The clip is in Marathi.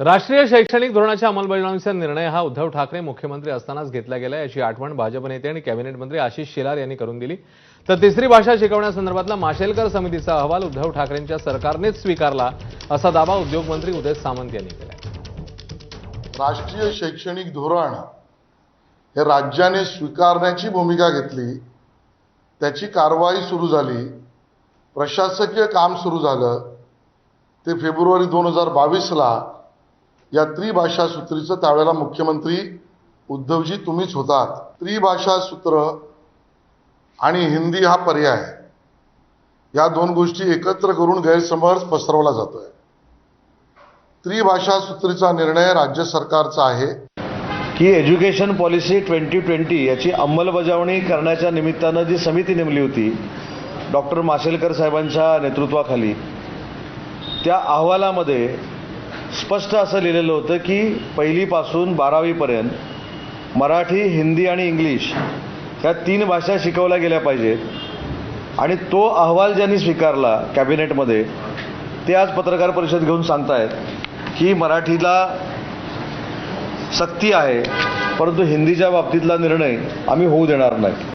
राष्ट्रीय शैक्षणिक धोरणाच्या अंमलबजावणीचा निर्णय हा उद्धव ठाकरे मुख्यमंत्री असतानाच घेतला गेला याची आठवण भाजप नेते आणि कॅबिनेट मंत्री आशिष शेलार यांनी करून दिली. तर तिसरी भाषा शिकवण्यासंदर्भातला माशेलकर समितीचा अहवाल उद्धव ठाकरेंच्या सरकारनेच स्वीकारला असा दावा उद्योगमंत्री उदय सामंत यांनी केला राष्ट्रीय शैक्षणिक धोरण हे राज्याने स्वीकारण्याची भूमिका घेतली त्याची कारवाई सुरू झाली प्रशासकीय काम सुरू झालं ते फेब्रुवारी दोन हजार बावीसला या त्रिभाषा सूत्रीचं त्यावेळेला मुख्यमंत्री उद्धवजी तुम्हीच होतात. त्रिभाषा सूत्र आणि हिंदी हा पर्याय या दोन गोष्टी एकत्र करून गैरसमज पसरवला जातोय. त्रिभाषा सूत्रीचा निर्णय राज्य सरकारचा आहे. की एज्युकेशन पॉलिसी ट्वेंटी ट्वेंटी याची अंमलबजावणी करण्याच्या निमित्तानं जी समिती नेमली होती डॉक्टर माशेलकर साहेबांच्या नेतृत्वाखाली त्या अहवालामध्ये स्पष्ट असं लिहिलेलं होतं की पहिलीपासून बारावीपर्यंत मराठी हिंदी आणि इंग्लिश ह्या तीन भाषा शिकवल्या गेल्या पाहिजेत. आणि तो अहवाल ज्यांनी स्वीकारला कॅबिनेटमध्ये ते आज पत्रकार परिषद घेऊन सांगतायत की मराठीला सक्ती आहे परंतु हिंदीच्या बाबतीतला निर्णय आम्ही होऊ देणार नाही.